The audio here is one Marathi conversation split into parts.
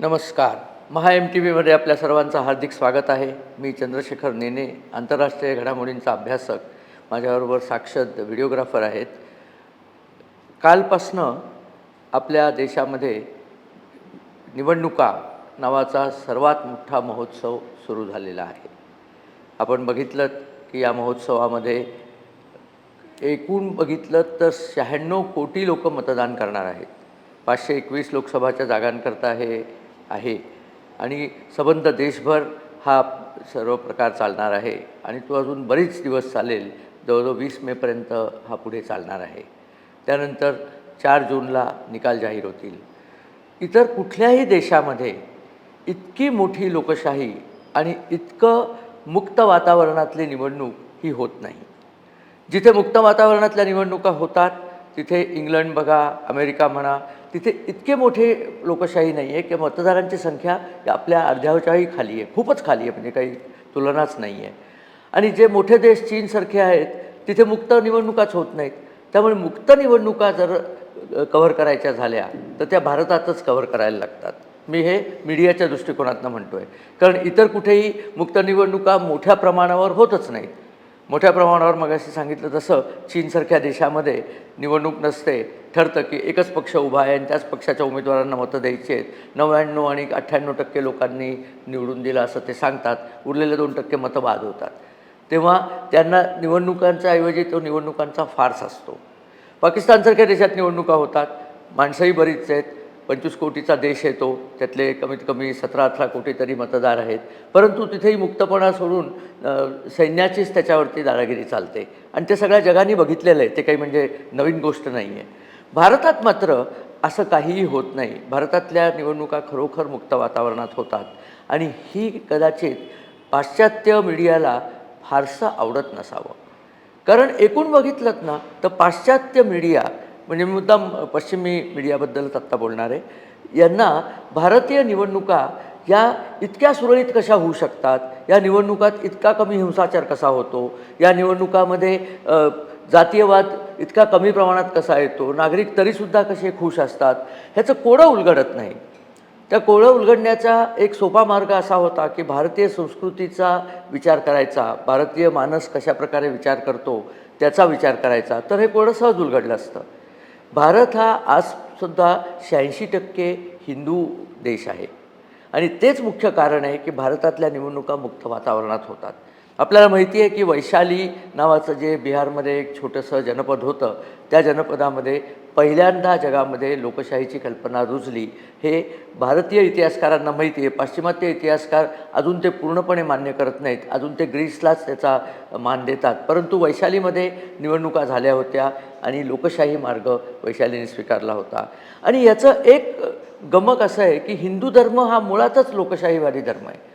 नमस्कार. महा एम टी व्हीमध्ये आपल्या सर्वांचं हार्दिक स्वागत आहे. मी चंद्रशेखर नेने आंतरराष्ट्रीय घडामोडींचा अभ्यासक. माझ्याबरोबर साक्षर व्हिडिओग्राफर आहेत. कालपासनं आपल्या देशामध्ये निवडणुका नावाचा सर्वात मोठा महोत्सव सुरू झालेला आहे. आपण बघितलं की या महोत्सवामध्ये एकूण बघितलं तर शहाण्णव कोटी लोक मतदान करणार आहेत. पाचशे एकवीस लोकसभाच्या जागांकरता हे आहे. आणि सबंध देशभर हा सर्व प्रकार चालणार आहे. आणि तो अजून बरेच दिवस चालेल. जवळजवळ वीस मेपर्यंत हा पुढे चालणार आहे. त्यानंतर चार जूनला निकाल जाहीर होतील. इतर कुठल्याही देशामध्ये इतकी मोठी लोकशाही आणि इतकं मुक्त वातावरणातली निवडणूक ही होत नाही. जिथे मुक्त वातावरणातल्या निवडणुका होतात तिथे इंग्लंड बघा अमेरिका म्हणा तिथे इतके मोठे लोकशाही नाही आहे की मतदारांची संख्या आपल्या अर्ध्याच्याही खाली आहे. खूपच खाली आहे म्हणजे काही तुलनाच नाही आहे आणि जे मोठे देश चीनसारखे आहेत तिथे मुक्त निवडणुकाच होत नाहीत. त्यामुळे मुक्त निवडणुका जर कव्हर करायच्या झाल्या तर त्या भारतातच कव्हर करायला लागतात. मी हे मीडियाच्या दृष्टिकोनातनं म्हणतो आहे कारण इतर कुठेही मुक्त निवडणुका मोठ्या प्रमाणावर होतच नाहीत. मोठ्या प्रमाणावर मगाशी सांगितलं तसं चीनसारख्या देशामध्ये निवडणूक नसते ठरतं की एकच पक्ष उभा आहे आणि त्याच पक्षाच्या उमेदवारांना मतं द्यायची आहेत. नव्याण्णव आणि अठ्ठ्याण्णव टक्के लोकांनी निवडून दिलं असं ते सांगतात. उरलेले दोन टक्के मतं बाद होतात. तेव्हा त्यांना निवडणुकांच्या ऐवजी तो निवडणुकांचा फार्स असतो. पाकिस्तानसारख्या देशात निवडणुका होतात. माणसंही बरीच आहेत. पंचवीस कोटीचा देश येतो त्यातले कमीत कमी सतरा अठरा कोटी तरी मतदार आहेत. परंतु तिथेही मुक्तपणा सोडून सैन्याचीच त्याच्यावरती दादागिरी चालते. आणि ते सगळ्या जगाने बघितलेलं आहे. ते काही म्हणजे नवीन गोष्ट नाही आहे भारतात मात्र असं काहीही होत नाही. भारतातल्या निवडणुका खरोखर मुक्त वातावरणात होतात. आणि ही कदाचित पाश्चात्य मीडियाला फारसं आवडत नसावं. कारण एकूण बघितलं ना तर पाश्चात्य मीडिया म्हणजे मुद्दाम पश्चिमी मीडियाबद्दलच आत्ता बोलणार आहे यांना भारतीय निवडणुका या इतक्या सुरळीत कशा होऊ शकतात? या निवडणुकात इतका कमी हिंसाचार कसा होतो? या निवडणुकामध्ये जातीयवाद इतका कमी प्रमाणात कसा येतो? नागरिक तरीसुद्धा कसे खुश असतात? ह्याचं कोडं उलगडत नाही. त्या कोळं उलगडण्याचा एक सोपा मार्ग असा होता की भारतीय संस्कृतीचा विचार करायचा भारतीय मानस कशा प्रकारे विचार करतो त्याचा विचार करायचा. तर हे कोळं सहज उलगडलं असतं. भारत हा आजसुद्धा शहाऐंशी टक्के हिंदू देश आहे. आणि तेच मुख्य कारण आहे की भारतातल्या निवडणुका मुक्त वातावरणात होतात. आपल्याला माहिती आहे की वैशाली नावाचं जे बिहारमध्ये एक छोटंसं जनपद होतं त्या जनपदामध्ये पहिल्यांदा जगामध्ये लोकशाहीची कल्पना रुजली हे भारतीय इतिहासकारांना माहिती आहे. पाश्चिमात्य इतिहासकार अजून ते पूर्णपणे मान्य करत नाहीत. अजून ते ग्रीसलाच त्याचा मान देतात. परंतु वैशालीमध्ये निवडणुका झाल्या होत्या आणि लोकशाही मार्ग वैशालीने स्वीकारला होता. आणि याचं एक गमक असं आहे की हिंदू धर्म हा मुळातच लोकशाहीवादी धर्म आहे.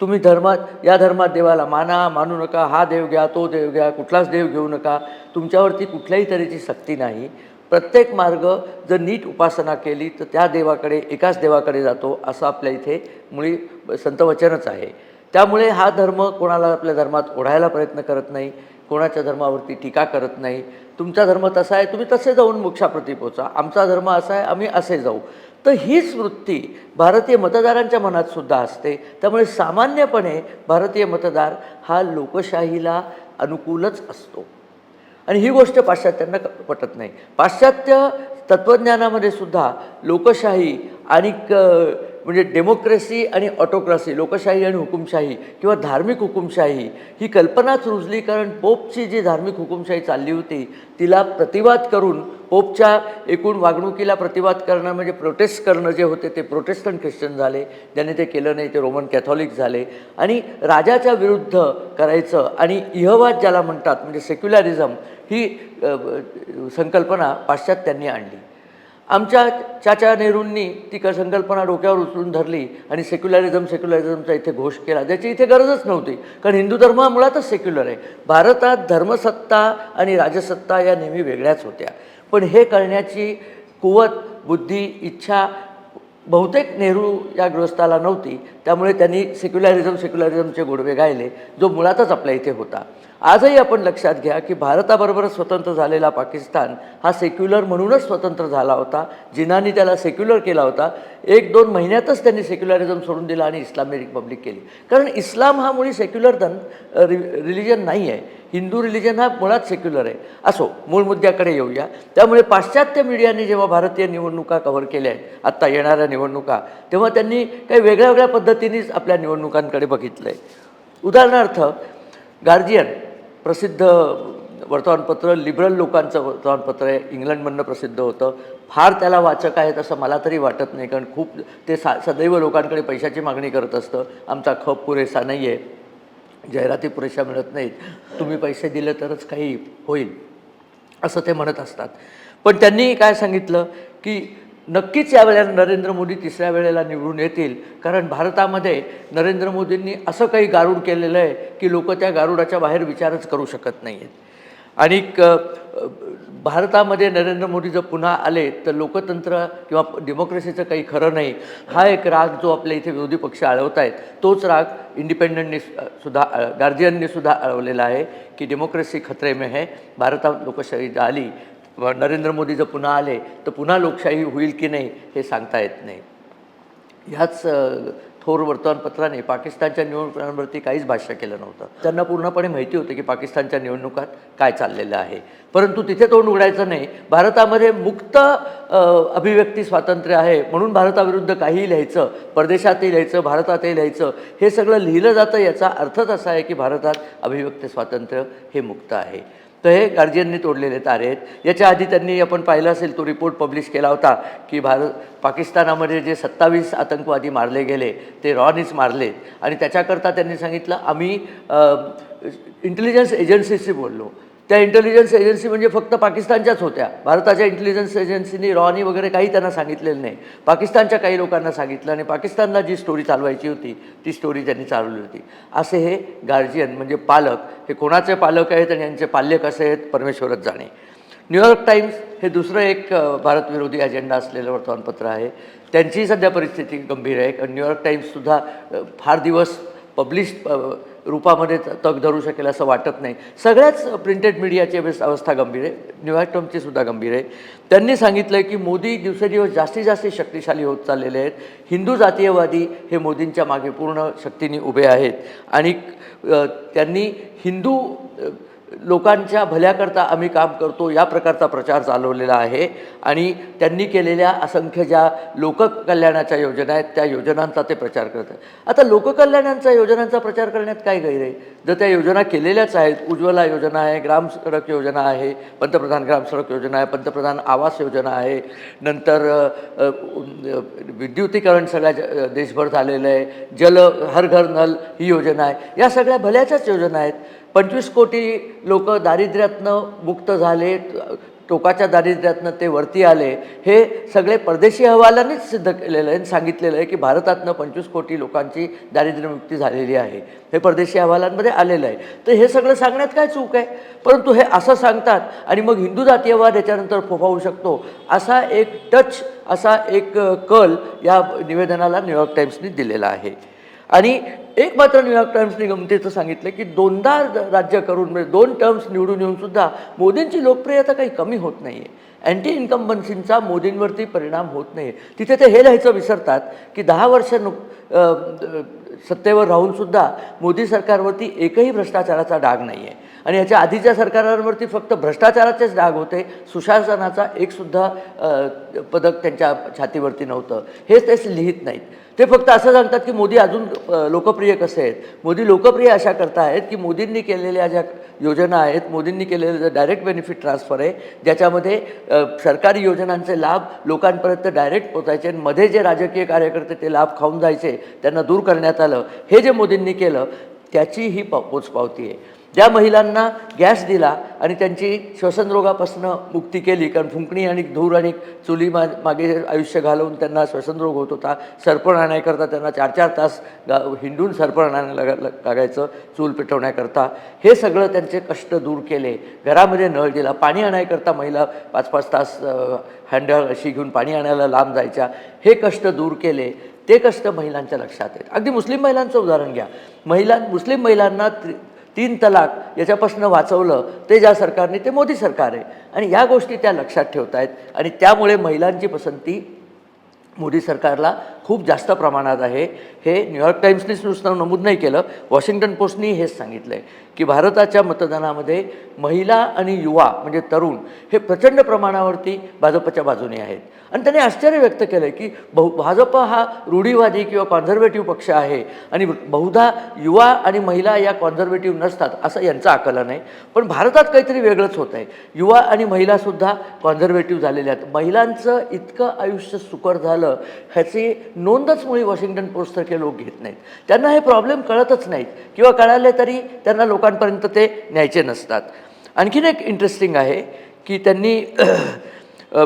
तुम्ही धर्मात या धर्मात देवाला माना मानू नका हा देव घ्या तो देव घ्या कुठलाच देव घेऊ नका तुमच्यावरती कुठल्याही तऱ्हेची सक्ती नाही. प्रत्येक मार्ग जर नीट उपासना केली तर त्या देवाकडे एकाच देवाकडे जातो असं आपल्या इथे मुळी संतवचनच आहे. त्यामुळे हा धर्म कोणाला आपल्या धर्मात ओढायला प्रयत्न करत नाही कोणाच्या धर्मावरती टीका करत नाही. तुमचा धर्म तसा आहे तुम्ही तसे जाऊन मोक्षाप्रती पोचा. आमचा धर्म असा आहे आम्ही असे जाऊ. तर हीच वृत्ती भारतीय मतदारांच्या मनात सुद्धा असते. त्यामुळे सामान्यपणे भारतीय मतदार हा लोकशाहीला अनुकूलच असतो. आणि ही गोष्ट पाश्चात्यांना पटत नाही. पाश्चात्य तत्त्वज्ञानामध्ये सुद्धा लोकशाही आणि क म्हणजे डेमोक्रेसी आणि ऑटोक्रासी लोकशाही आणि हुकुमशाही किंवा धार्मिक हुकुमशाही ही कल्पनाच रुजली कारण पोपची जी धार्मिक हुकुमशाही चालली होती तिला प्रतिवाद करून पोपच्या एकूण वागणुकीला प्रतिवाद करणं म्हणजे प्रोटेस्ट करणं जे होते ते प्रोटेस्टंट ख्रिश्चन झाले ज्याने ते केलं नाही ते रोमन कॅथॉलिक झाले. आणि राजाच्या विरुद्ध करायचं आणि इहवाद ज्याला म्हणतात म्हणजे सेक्युलरिझम ही संकल्पना पाश्चात्यांनी आणली. आमच्या चाचा नेहरूंनी ती क संकल्पना डोक्यावर उचलून धरली आणि सेक्युलरिझम सेक्युलरिझमचा इथे घोष केला. ज्याची इथे गरजच नव्हती. कारण हिंदू धर्म हा मुळातच सेक्युलर आहे. भारतात धर्मसत्ता आणि राजसत्ता या नेहमी वेगळ्याच होत्या. पण हे करण्याची कुवत बुद्धी इच्छा बहुतेक नेहरू या गृहस्थाला नव्हती. त्यामुळे त्यांनी सेक्युलरिझम सेक्युलरिझमचे गोडवे गायले जो मुळातच आपल्या इथे होता. आजही आपण लक्षात घ्या की भारताबरोबरच स्वतंत्र झालेला पाकिस्तान हा सेक्युलर म्हणूनच स्वतंत्र झाला होता. जिनांनी त्याला सेक्युलर केला होता. एक दोन महिन्यातच त्यांनी सेक्युलरिझम सोडून दिला आणि इस्लामिक रिपब्लिक केली. कारण इस्लाम हा मुळी सेक्युलर धन रि रिलिजन नाही आहे हिंदू रिलिजन हा मुळात सेक्युलर आहे. असो मूळ मुद्द्याकडे येऊया. त्यामुळे पाश्चात्य मीडियाने जेव्हा भारतीय निवडणुका कव्हर केल्या आहेत आत्ता येणाऱ्या निवडणुका तेव्हा त्यांनी काही वेगळ्या वेगळ्या पद्धतीनेच आपल्या निवडणुकांकडे बघितलं आहे उदाहरणार्थ गार्जियन प्रसिद्ध वर्तमानपत्र लिबरल लोकांचं वर्तमानपत्र आहे. इंग्लंडमधनं प्रसिद्ध होतं. फार त्याला वाचक आहेत असं मला तरी वाटत नाही कारण खूप ते सा सदैव लोकांकडे पैशाची मागणी करत असतं. आमचा खप पुरेसा नाही आहे जाहिराती पुरेशा मिळत नाहीत. तुम्ही पैसे दिले तरच काही होईल असं ते म्हणत असतात. पण त्यांनी काय सांगितलं की नक्कीच यावेळेला नरेंद्र मोदी तिसऱ्या वेळेला निवडून येतील. कारण भारतामध्ये नरेंद्र मोदींनी असं काही गारूड केलेलं आहे की लोक त्या गारुडाच्या बाहेर विचारच करू शकत नाही आहेत आणि भारतामध्ये नरेंद्र मोदी जर पुन्हा आले तर लोकतंत्र किंवा डेमोक्रेसीचं काही खरं नाही. हा एक राग जो आपल्या इथे विरोधी पक्ष आळवत आहेत तोच राग इंडिपेंडंटने सुद्धा गार्जियनने सुद्धा आळवलेला आहे की डेमोक्रेसी खतरे में है भारतात लोकशाही आली नरेंद्र मोदी जर पुन्हा आले तर पुन्हा लोकशाही होईल की नाही हे सांगता येत नाही. ह्याच थोर वर्तमानपत्राने पाकिस्तानच्या निवडणुकांवरती काहीच भाष्य केलं नव्हतं. त्यांना पूर्णपणे माहिती होतं की पाकिस्तानच्या निवडणुकात काय चाललेलं आहे. परंतु तिथे तोंड उघडायचं नाही. भारतामध्ये मुक्त अभिव्यक्ती स्वातंत्र्य आहे म्हणून भारताविरुद्ध काहीही लिहायचं परदेशातही लिहायचं भारतातही लिहायचं हे सगळं लिहिलं जातं याचा अर्थच असा आहे की भारतात अभिव्यक्ती स्वातंत्र्य हे मुक्त आहे. तर हे गार्जियननी तोडलेले तारे आहेत. याच्या आधी त्यांनी आपण पाहिलं असेल तो रिपोर्ट पब्लिश केला होता की भारत पाकिस्तानामध्ये जे सत्तावीस आतंकवादी मारले गेले ते रॉनीच मारले. आणि त्याच्याकरता त्यांनी सांगितलं आम्ही इंटेलिजन्स एजन्सीशी बोललो. त्या इंटेलिजन्स एजन्सी म्हणजे फक्त पाकिस्तानच्याच होत्या. भारताच्या इंटेलिजन्स एजन्सीनी रॉनी वगैरे काही त्यांना सांगितलेलं नाही. पाकिस्तानच्या काही लोकांना सांगितलं आणि पाकिस्तानला जी स्टोरी चालवायची होती ती स्टोरी त्यांनी चालवली होती. असे हे गार्जियन म्हणजे पालक हे कोणाचे पालक आहेत आणि यांचे पाल्य कसे आहेत परमेश्वरच जाणे. न्यूयॉर्क टाइम्स हे दुसरं एक भारतविरोधी अजेंडा असलेलं वर्तमानपत्र आहे. त्यांची सध्या परिस्थिती गंभीर आहे. कारण न्यूयॉर्क टाइम्ससुद्धा फार दिवस पब्लिश रूपामध्ये तग धरू शकेल असं वाटत नाही. सगळ्याच प्रिंटेड मीडियाची अवस्था गंभीर आहे. न्यूयॉर्क टर्मची सुद्धा गंभीर आहे. त्यांनी सांगितलं आहे की मोदी दिवसेदिवस जास्तीत जास्त शक्तिशाली होत चाललेले आहेत. हिंदू जातीयवादी हे मोदींच्या मागे पूर्ण शक्तीने उभे आहेत. आणि त्यांनी हिंदू लोकांच्या भल्याकरता आम्ही काम करतो या प्रकारचा प्रचार चालवलेला आहे. आणि त्यांनी केलेल्या असंख्य ज्या लोककल्याणाच्या योजना आहेत त्या योजनांचा ते प्रचार करत आहेत. आता लोककल्याणांच्या योजनांचा प्रचार करण्यात काय गैर आहे? जर त्या योजना केलेल्याच आहेत उज्ज्वला योजना आहे ग्राम सडक योजना आहे पंतप्रधान ग्राम सडक योजना आहे पंतप्रधान आवास योजना आहे नंतर विद्युतीकरण सगळ्या ज- देशभर झालेलं आहे जल हर घर नल ही योजना आहे या सगळ्या भल्याच्याच योजना आहेत. पंचवीस कोटी लोक दारिद्र्यातनं मुक्त झाले टोकाच्या दारिद्र्यातनं ते वरती आले हे सगळे परदेशी अहवालांनीच सिद्ध केलेलं आहे सांगितलेलं आहे की भारतातनं पंचवीस कोटी लोकांची दारिद्र्यमुक्ती झालेली आहे. हे परदेशी अहवालांमध्ये आलेलं आहे. तर हे सगळं सांगण्यात काय चूक आहे? परंतु हे असं सांगतात आणि मग हिंदू जातीयवाद याच्यानंतर फोफावू शकतो. असा एक टच असा एक कल या निवेदनाला न्यूयॉर्क टाइम्सनी दिलेला आहे. आणि एक मात्र न्यूयॉर्क टाइम्सने गमतीचं सांगितलं की दोनदा राज्य करून म्हणजे दोन टर्म्स निवडून येऊन सुद्धा मोदींची लोकप्रियता काही कमी होत नाही आहे अँटी इन्कम्बन्सींचा मोदींवरती परिणाम होत नाही तिथे ते हे लिहायचं विसरतात की दहा वर्ष नुक सत्तेवर राहूनसुद्धा मोदी सरकारवरती एकही भ्रष्टाचाराचा डाग नाही आहे आणि याच्या आधीच्या सरकारांवरती फक्त भ्रष्टाचाराचेच डाग होते. सुशासनाचा एकसुद्धा पदक त्यांच्या छातीवरती नव्हतं. हेच ते लिहित नाहीत. ते फक्त असं सांगतात की मोदी अजून लोकप्रिय कसे आहेत? मोदी लोकप्रिय अशा करता आहेत की मोदींनी केलेल्या ज्या योजना आहेत मोदींनी केलेलं जे डायरेक्ट बेनिफिट ट्रान्सफर आहे ज्याच्यामध्ये सरकारी योजनांचे लाभ लोकांपर्यंत डायरेक्ट पोचायचे आणि मध्ये जे राजकीय कार्यकर्ते ते लाभ खाऊन जायचे त्यांना दूर करण्यात आलं हे जे मोदींनी केलं त्याची ही प पोचपावती आहे. ज्या महिलांना गॅस दिला आणि त्यांची श्वसनरोगापासून मुक्ती केली कारण फुंकणी आणि धूर आणि चुली मा मागे आयुष्य घालवून त्यांना श्वसनरोग होत होता. सरपण आणण्याकरता त्यांना चार चार तास गा हिंडून सरपण आणायला लागा लागायचं चूल पेटवण्याकरता. हे सगळं त्यांचे कष्ट दूर केले. घरामध्ये नळ दिला. पाणी आणायकरता महिला पाच पाच तास हँडल अशी घेऊन पाणी आणायला लांब जायच्या. हे कष्ट दूर केले. ते कष्ट महिलांच्या लक्षात आहेत. अगदी मुस्लिम महिलांचं उदाहरण घ्या. महिला मुस्लिम महिलांना त्रि तीन तलाक याच्यापासून वाचवलं ते ज्या सरकारने ते मोदी सरकार आहे. आणि या गोष्टी त्या लक्षात ठेवत आहेत आणि त्यामुळे महिलांची पसंती मोदी सरकारला खूप जास्त प्रमाणात आहे. हे न्यूयॉर्क टाईम्सनीच नुसतं नमूद नाही केलं वॉशिंग्टन पोस्टनी हेच सांगितलं आहे की भारताच्या मतदानामध्ये महिला आणि युवा म्हणजे तरुण हे प्रचंड प्रमाणावरती भाजपच्या बाजूने आहेत. आणि त्यांनी आश्चर्य व्यक्त केलं आहे की बहु भाजप हा रूढीवादी किंवा कॉन्झर्वेटिव्ह पक्ष आहे आणि बहुधा युवा आणि महिला या कॉन्झर्वेटिव्ह नसतात असं यांचं आकलन आहे. पण भारतात काहीतरी वेगळंच होत आहे. युवा आणि महिलासुद्धा कॉन्झर्वेटिव्ह झालेल्या आहेत. महिलांचं इतकं आयुष्य सुकर झालं ह्याची नोंदच मुळी वॉशिंग्टन पोस्टसारखे लोक घेत नाहीत. त्यांना हे प्रॉब्लेम कळतच नाहीत. किंवा कळाले तरी त्यांना लोक लोकांपर्यंत ते न्यायचे नसतात. आणखीन एक इंटरेस्टिंग आहे की त्यांनी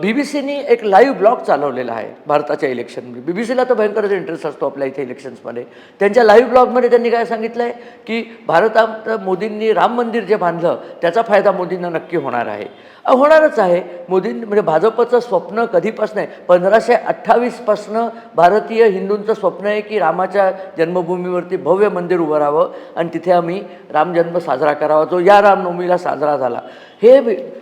बी बी सीनी एक लाईव्ह ब्लॉग चालवलेला आहे भारताच्या इलेक्शनमध्ये बी बी सीला तर भयंकरच इंटरेस्ट असतो आपल्या इथे इलेक्शन्समध्ये त्यांच्या लाईव्ह ब्लॉगमध्ये त्यांनी काय सांगितलं आहे की भारतात मोदींनी राम मंदिर जे बांधलं त्याचा फायदा मोदींना नक्की होणार आहे. होणारच आहे. मोदी म्हणजे भाजपचं स्वप्न कधीपासून आहे? पंधराशे अठ्ठावीसपासनं भारतीय हिंदूंचं स्वप्न आहे की रामाच्या जन्मभूमीवरती भव्य मंदिर उभं राहावं आणि तिथे आम्ही रामजन्म साजरा करावा जो या रामनवमीला साजरा झाला. हे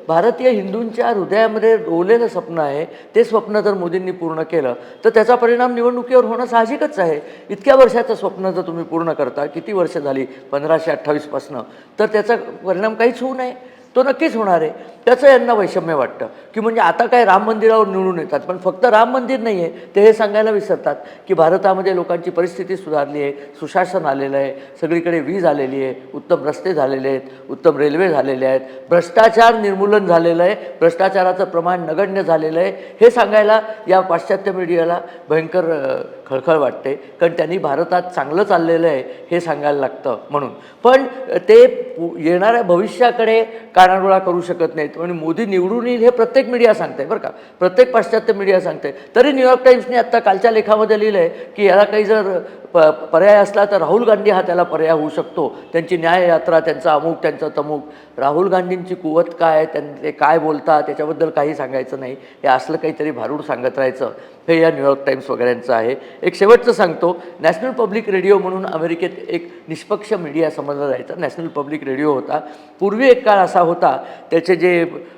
भारतीय हिंदूंच्या हृदयामध्ये रोवलेलं स्वप्न आहे. ते स्वप्न जर मोदींनी पूर्ण केलं तर त्याचा परिणाम निवडणुकीवर होणं साहजिकच आहे. इतक्या वर्षाचं स्वप्न जर तुम्ही पूर्ण करता किती वर्ष झाली? पंधराशे अठ्ठावीसपासनं तर त्याचा परिणाम काहीच होऊ नये. तो नक्कीच होणार आहे. त्याचं यांना वैषम्य वाटतं. की म्हणजे आता काय राम मंदिरावर निवडून येतात. पण फक्त राम मंदिर नाही आहे ते हे सांगायला विसरतात की भारतामध्ये लोकांची परिस्थिती सुधारली आहे. सुशासन आलेलं आहे. सगळीकडे वीज आलेली आहे. उत्तम रस्ते झालेले आहेत. उत्तम रेल्वे झालेले आहेत. भ्रष्टाचार निर्मूलन झालेलं आहे. भ्रष्टाचाराचं प्रमाण नगण्य झालेलं आहे. हे सांगायला या पाश्चात्य मीडियाला भयंकर खळखळ वाटते. कारण त्यांनी भारतात चांगलं चाललेलं आहे हे सांगायला लागतं म्हणून. पण ते येणाऱ्या भविष्याकडे कानाडोळा करू शकत नाहीत. आणि मोदी निवडून येईल हे प्रत्येक मीडिया सांगते बरं का. प्रत्येक पाश्चात्य मीडिया सांगते तरी न्यूयॉर्क टाईम्सने आत्ता कालच्या लेखामध्ये लिहिलं आहे की याला काही जर प पर्याय असला तर राहुल गांधी हा त्याला पर्याय होऊ शकतो. त्यांची न्याययात्रा त्यांचा अमुक त्यांचं तमुक. राहुल गांधींची कुवत काय त्यांचे काय बोलतात? त्याच्याबद्दल काही सांगायचं नाही. हे असलं काहीतरी भारूड सांगत राहायचं. हे या न्यूयॉर्क टाइम्स वगैरेंचं आहे. एक शेवटचं सांगतो. नॅशनल पब्लिक रेडिओ म्हणून अमेरिकेत एक निष्पक्ष मीडिया समजला जायचा. नॅशनल पब्लिक रेडिओ होता. पूर्वी एक काळ असा होता. त्याचे जे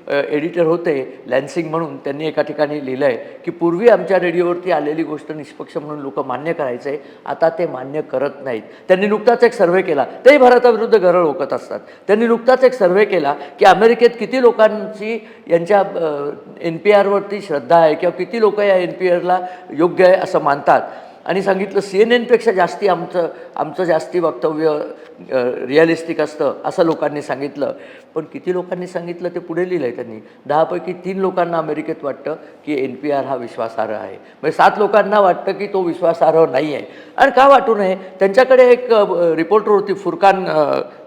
एडिटर होते लॅन्सिंग म्हणून त्यांनी एका ठिकाणी लिहिलं आहे की पूर्वी आमच्या रेडिओवरती आलेली गोष्ट निष्पक्ष म्हणून लोक मान्य करायचे. आता आता ते मान्य करत नाहीत. त्यांनी नुकताच एक सर्व्हे केला. तेही भारताविरुद्ध गरळ ओकत असतात. त्यांनी नुकताच एक सर्व्हे केला की अमेरिकेत किती लोकांची यांच्या एन पी आरवरती श्रद्धा आहे किंवा किती लोक या एन पी आरला योग्य आहे असं मानतात. आणि सांगितलं सी एन एनपेक्षा जास्ती आमचं आमचं जास्ती वक्तव्य रिअलिस्टिक असतं असं लोकांनी सांगितलं. पण किती लोकांनी सांगितलं ते पुढे लिहिलं आहे त्यांनी. दहापैकी तीन लोकांना अमेरिकेत वाटतं की एन पी आर हा विश्वासार्ह आहे. म्हणजे सात लोकांना वाटतं की तो विश्वासार्ह नाही आहे आणि का वाटू नये? त्यांच्याकडे एक रिपोर्टर होती फुरकान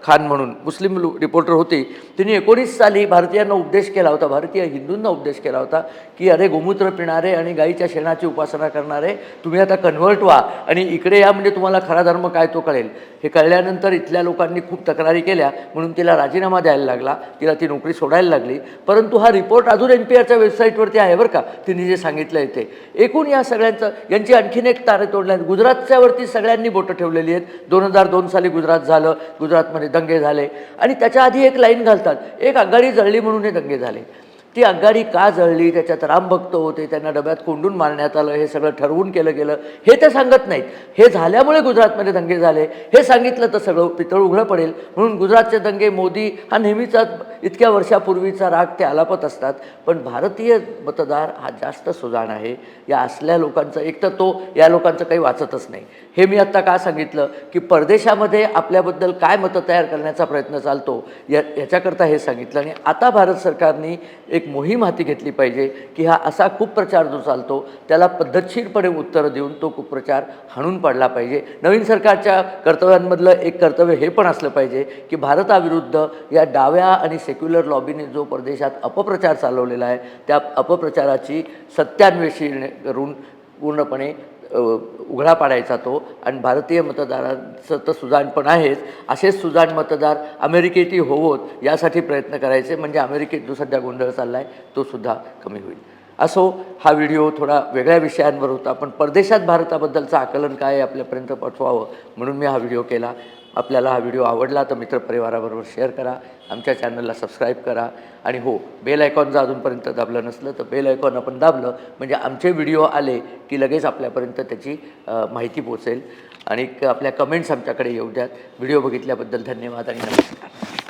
खान म्हणून. मुस्लिम रिपोर्टर होती. तिने एकोणीस साली भारतीयांना उपदेश केला होता भारतीय हिंदूंना उपदेश केला होता की अरे गोमूत्र पिणारे आणि गाईच्या शेणाची उपासना करणारे तुम्ही आता कन्व्हर्ट व्हा आणि इकडे या म्हणजे तुम्हाला खरा धर्म काय तो कळेल. हे कळल्यानंतर इथल्या लोकांनी खूप तक्रारी केल्या म्हणून तिला राजीनामा द्यायला लागला तिला ती नोकरी सोडायला लागली. परंतु हा रिपोर्ट अजून एन पी आरच्या वेबसाईटवरती आहे बरं का तिने जे सांगितलं आहे ते. एकूण या सगळ्यांचं यांची आणखीन एक तारे तोडल्या आहेत गुजरातच्यावरती सगळ्यांनी बोटं ठेवलेली आहेत. दोन हजार दोन साली गुजरात झालं गुजरातमध्ये दंगे झाले. आणि त्याच्या आधी एक लाईन घालतात एक आघाडी जळली म्हणून हे दंगे झाले. ती अगाडी का जळली त्याच्यात रामभक्त होते त्यांना डब्यात कोंडून मारण्यात आलं हे सगळं ठरवून केलं गेलं. हे ते सांगत नाहीत. हे झाल्यामुळे गुजरातमध्ये दंगे झाले. हे सांगितलं तर सगळं पितळ उघडं पडेल. म्हणून गुजरातचे दंगे मोदी हा नेहमीचा इतक्या वर्षापूर्वीचा राग ते आलापत असतात पण भारतीय मतदार हा जास्त सुजाण आहे. या असल्या लोकांचं एक तर तो या लोकांचं काही वाचतच नाही. हे मी आत्ता का सांगितलं? की परदेशामध्ये आपल्याबद्दल काय मतं तयार करण्याचा प्रयत्न चालतो या याच्याकरता हे सांगितलं. आणि आता भारत सरकारने एक मोहीम हाती घेतली पाहिजे की हा असा कुप्रचार जो चालतो त्याला पद्धतशीरपणे उत्तरं देऊन तो कुप्रचार हाणून पाडला पाहिजे. नवीन सरकारच्या कर्तव्यांमधलं एक कर्तव्य हे पण असलं पाहिजे की भारताविरुद्ध या डाव्या आणि से सेक्युलर लॉबीने जो परदेशात अपप्रचार चालवलेला आहे त्या अपप्रचाराची सत्यान्वेषी करून पूर्णपणे उघडा पाडायचा तो. आणि भारतीय मतदारांचं तर सुजाण पण आहेच. असेच सुजाण मतदार अमेरिकेतही होवोत यासाठी प्रयत्न करायचे. म्हणजे अमेरिकेत जो सध्या गोंधळ चालला आहे तो सुद्धा कमी होईल. असो हा व्हिडिओ थोडा वेगळ्या विषयांवर होता पण परदेशात भारताबद्दलचं आकलन काय आहे आपल्यापर्यंत पाठवावं म्हणून मी हा व्हिडिओ केला. आपल्याला हा व्हिडिओ आवडला तर मित्रपरिवाराबरोबर शेअर करा आमच्या चॅनलला सबस्क्राईब करा आणि हो बेल आयकॉन जर अजूनपर्यंत दाबलं नसलं तर बेल आयकॉन आपण दाबलं म्हणजे आमचे व्हिडिओ आले की लगेच आपल्यापर्यंत त्याची माहिती पोचेल आणि क- आपल्या कमेंट्स आमच्याकडे येऊ द्यात. व्हिडिओ बघितल्याबद्दल धन्यवाद आणि नमस्कार.